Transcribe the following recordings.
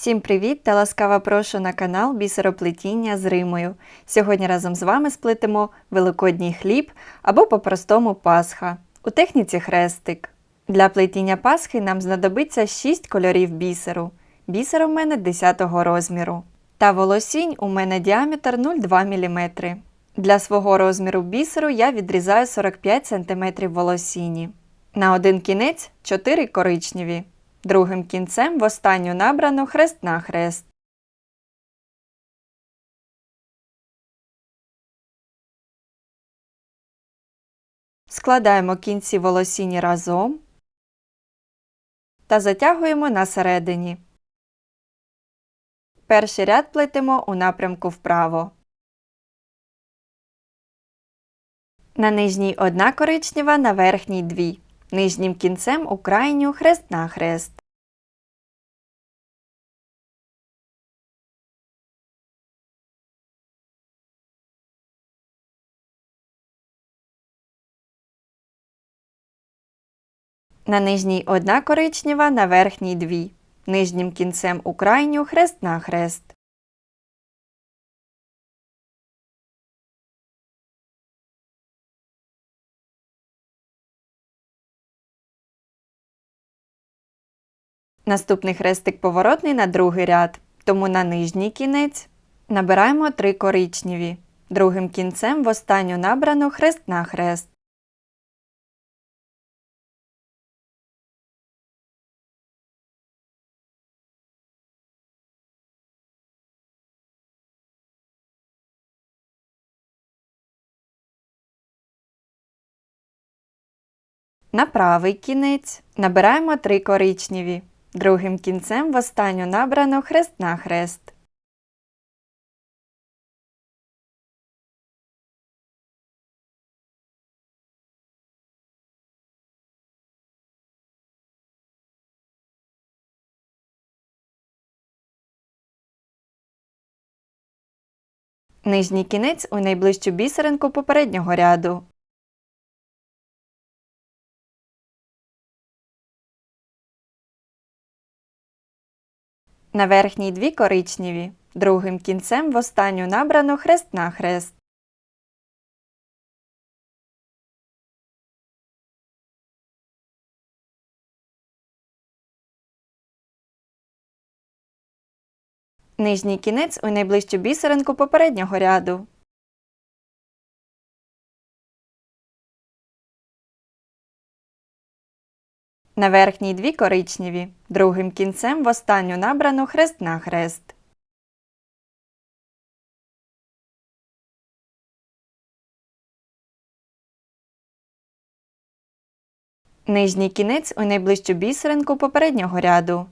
Всім привіт та ласкаво прошу на канал Бісероплетіння з Римою. Сьогодні разом з вами сплетемо великодній хліб або по-простому пасха. У техніці хрестик. Для плетіння пасхи нам знадобиться 6 кольорів бісеру. Бісер у мене 10 розміру. Та волосінь у мене діаметр 0,2 мм. Для свого розміру бісеру я відрізаю 45 см волосіні. На один кінець 4 коричневі. Другим кінцем в останню набрану хрест на хрест. Складаємо кінці волосіні разом та затягуємо на середині. Перший ряд плетемо у напрямку вправо. На нижній одна коричнева, на верхній дві. Нижнім кінцем у крайню хрест на хрест. На нижній одна коричнева, на верхній дві. Нижнім кінцем у крайню хрест на хрест. Наступний хрестик поворотний на другий ряд, тому на нижній кінець набираємо три коричневі. Другим кінцем в останню набрану хрест на хрест. На правий кінець набираємо три коричневі. Другим кінцем в останню набрано хрест на хрест. Нижній кінець у найближчу бісеринку попереднього ряду. На верхній дві коричневі, другим кінцем в останню набрано хрест на хрест. Нижній кінець у найближчу бісеринку попереднього ряду. На верхній дві коричневі, другим кінцем в останню набрану хрест на хрест. Нижній кінець у найближчу бісеринку попереднього ряду.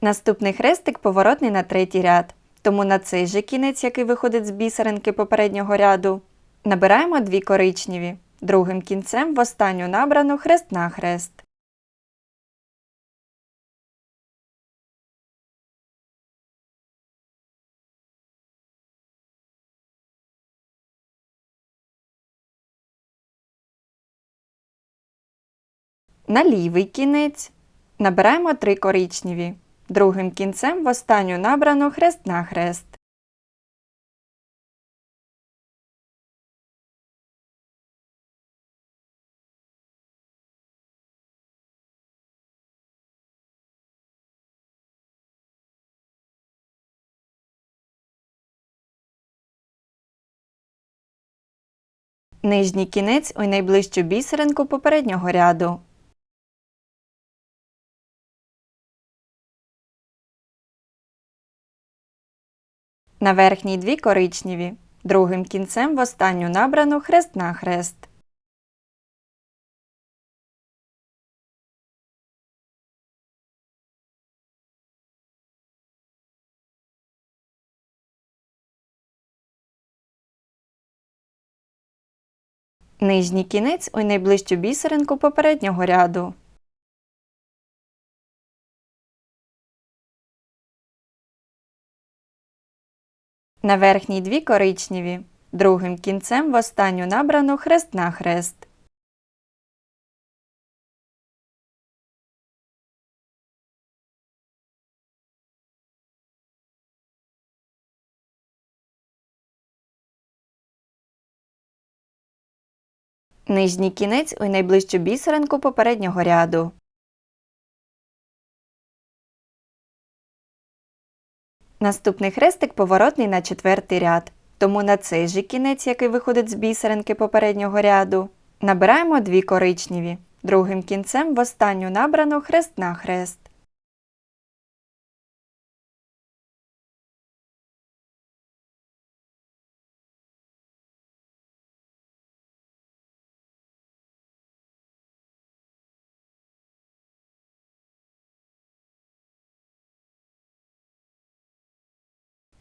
Наступний хрестик поворотний на третій ряд. Тому на цей же кінець, який виходить з бісеринки попереднього ряду, набираємо дві коричневі. Другим кінцем в останню набрану хрест на хрест. На лівий кінець набираємо три коричневі. Другим кінцем в останню набрану хрест на хрест. Нижній кінець у найближчу бісеринку попереднього ряду. На верхній дві коричневі. Другим кінцем в останню набрану хрест на хрест. Нижній кінець у найближчу бісеринку попереднього ряду. На верхній дві коричневі. Другим кінцем в останню набрано хрест на хрест. Нижній кінець у найближчу бісеринку попереднього ряду. Наступний хрестик поворотний на четвертий ряд, тому на цей же кінець, який виходить з бісеринки попереднього ряду, набираємо дві коричневі. Другим кінцем в останню набрано хрест на хрест.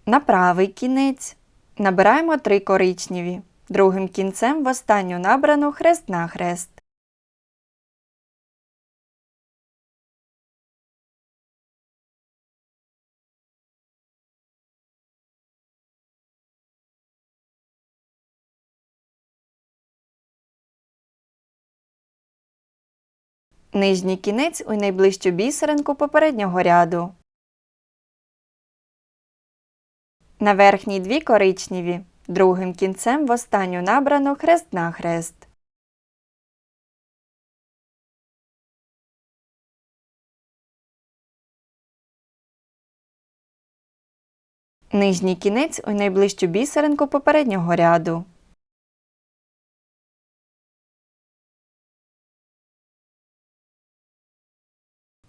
На правий кінець набираємо три коричневі. Другим кінцем в останню набрану хрест на хрест. Нижній кінець у найближчу бісеринку попереднього ряду. На верхній дві коричневі. Другим кінцем в останню набрану хрест на хрест. Нижній кінець у найближчу бісеринку попереднього ряду.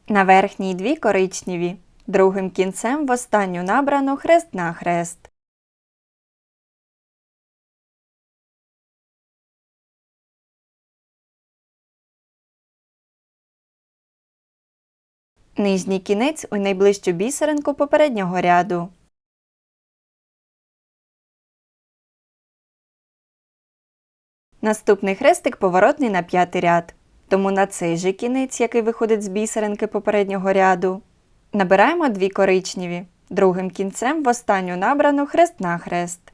На верхній дві коричневі. Другим кінцем в останню набрану хрест на хрест. Нижній кінець у найближчу бісеринку попереднього ряду. Наступний хрестик поворотний на п'ятий ряд. Тому на цей же кінець, який виходить з бісеринки попереднього ряду, набираємо дві коричневі. Другим кінцем в останню набрану хрест на хрест.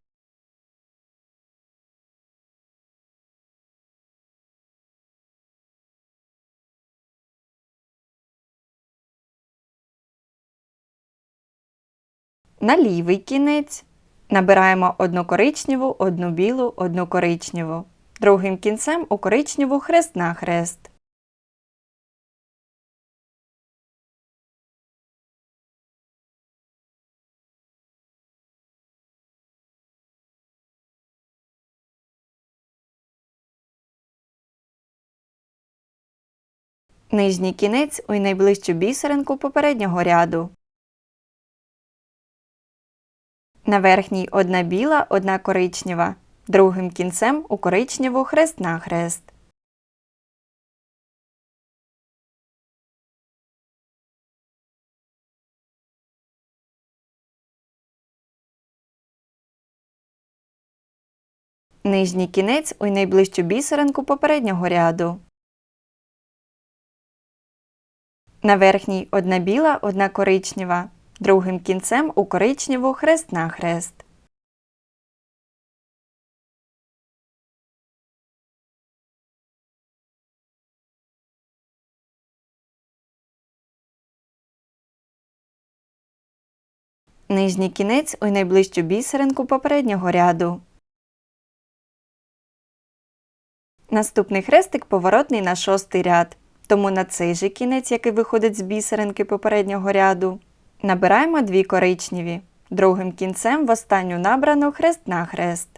На лівий кінець набираємо одну коричневу, одну білу, одну коричневу. Другим кінцем у коричневу хрест на хрест. Нижній кінець у найближчу бісеринку попереднього ряду. На верхній одна біла, одна коричнева. Другим кінцем у коричневу хрест на хрест. Нижній кінець у найближчу бісеринку попереднього ряду. На верхній одна біла, одна коричнева. Другим кінцем у коричневу хрест на хрест. Нижній кінець у найближчу бісеринку попереднього ряду. Наступний хрестик поворотний на шостий ряд. Тому на цей же кінець, який виходить з бісеринки попереднього ряду, набираємо дві коричневі. Другим кінцем в останню набрану хрест на хрест.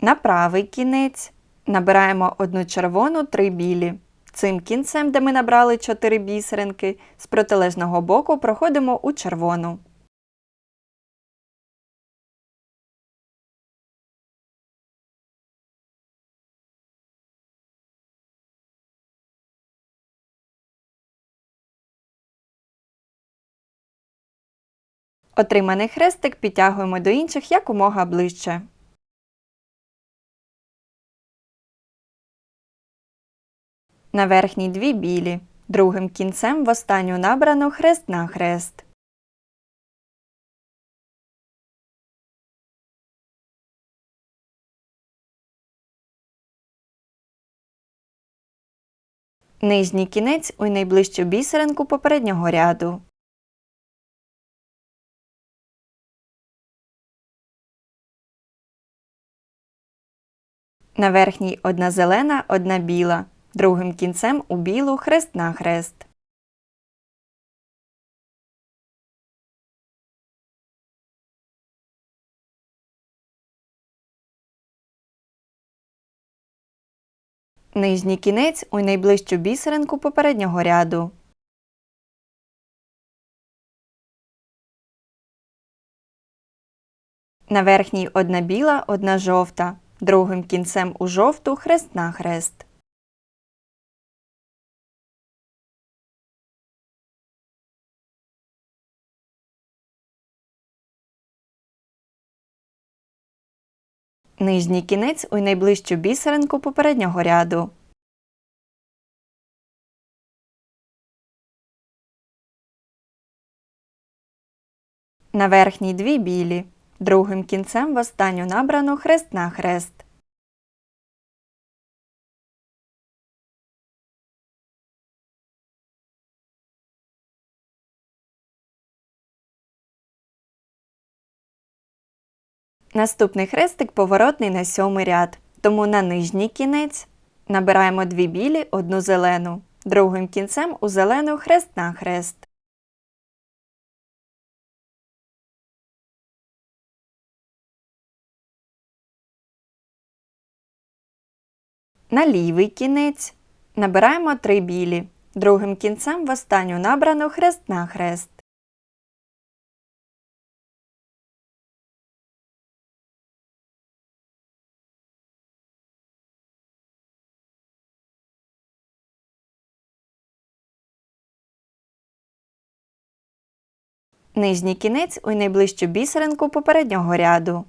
На правий кінець набираємо одну червону, три білі. Цим кінцем, де ми набрали 4 бісеринки, з протилежного боку проходимо у червону. Отриманий хрестик підтягуємо до інших якомога ближче. На верхній дві білі. Другим кінцем в останню набрану хрест на хрест. Нижній кінець у найближчу бісеринку попереднього ряду. На верхній одна зелена, одна біла. Другим кінцем у білу хрест-нахрест. Нижній кінець у найближчу бісеринку попереднього ряду. На верхній одна біла, одна жовта. Другим кінцем у жовту хрест-нахрест. Нижній кінець у найближчу бісеринку попереднього ряду. На верхній дві білі. Другим кінцем в останню набрану хрест-нахрест. Наступний хрестик поворотний на сьомий ряд, тому на нижній кінець набираємо дві білі, одну зелену. Другим кінцем у зелену хрест-нахрест. На лівий кінець набираємо три білі. Другим кінцем в останню набрану хрест-нахрест. Нижній кінець у найближчу бісеринку попереднього ряду.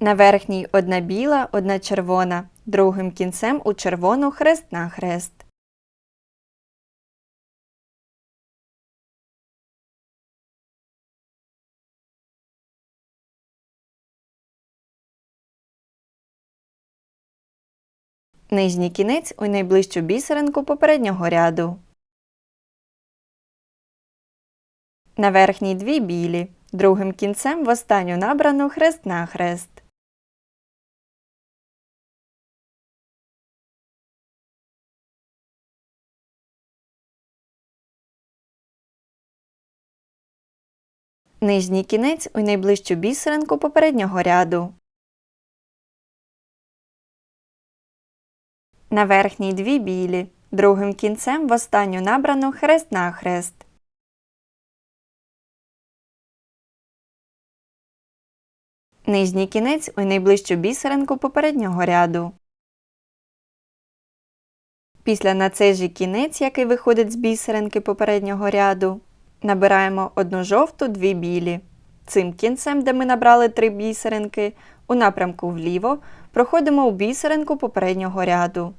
На верхній одна біла, одна червона. Другим кінцем у червону хрест-нахрест. Нижній кінець у найближчу бісеринку попереднього ряду. На верхній дві білі. Другим кінцем в останню набрану хрест-нахрест. Нижній кінець у найближчу бісеринку попереднього ряду. На верхній дві білі. Другим кінцем в останню набрану хрест-нахрест. Нижній кінець у найближчу бісеринку попереднього ряду. Після на цей же кінець, який виходить з бісеринки попереднього ряду, набираємо одну жовту, дві білі. Цим кінцем, де ми набрали три бісеринки, у напрямку вліво проходимо у бісеринку попереднього ряду.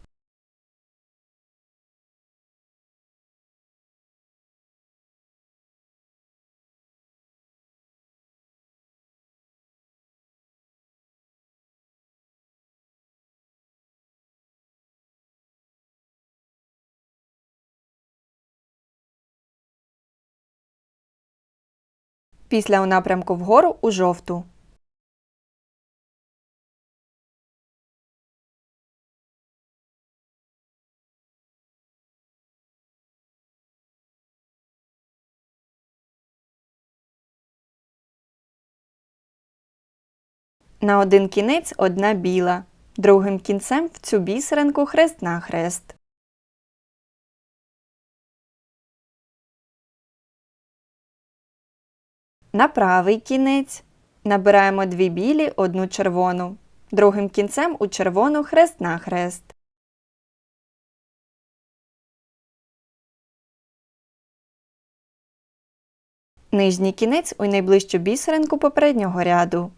Після у напрямку вгору у жовту. На один кінець одна біла. Другим кінцем в цю бісеринку хрест-нахрест. На правий кінець набираємо дві білі, одну червону. Другим кінцем у червону хрест-нахрест. Нижній кінець у найближчу бісеринку попереднього ряду.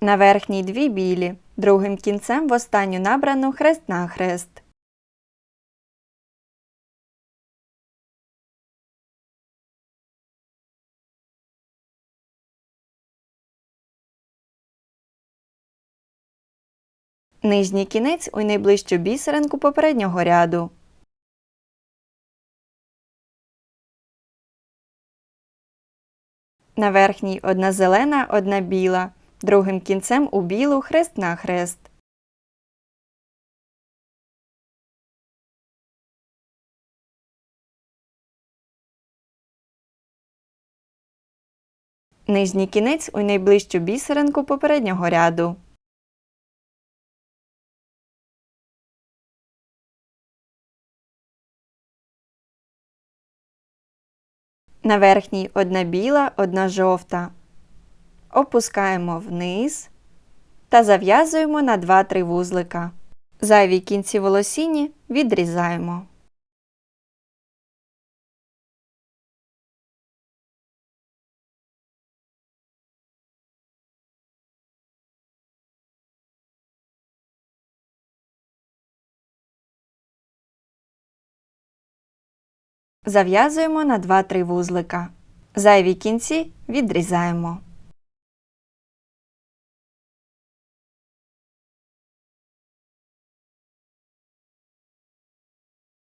На верхній дві білі. Другим кінцем в останню набрану хрест-нахрест. Нижній кінець у найближчу бісеринку попереднього ряду. На верхній одна зелена, одна біла, другим кінцем у білу хрест на хрест. Нижній кінець у найближчу бісеринку попереднього ряду. На верхній одна біла, одна жовта. Опускаємо вниз та зав'язуємо на 2-3 вузлика. Зайві кінці волосіні відрізаємо. Зав'язуємо на 2-3 вузлика. Зайві кінці відрізаємо.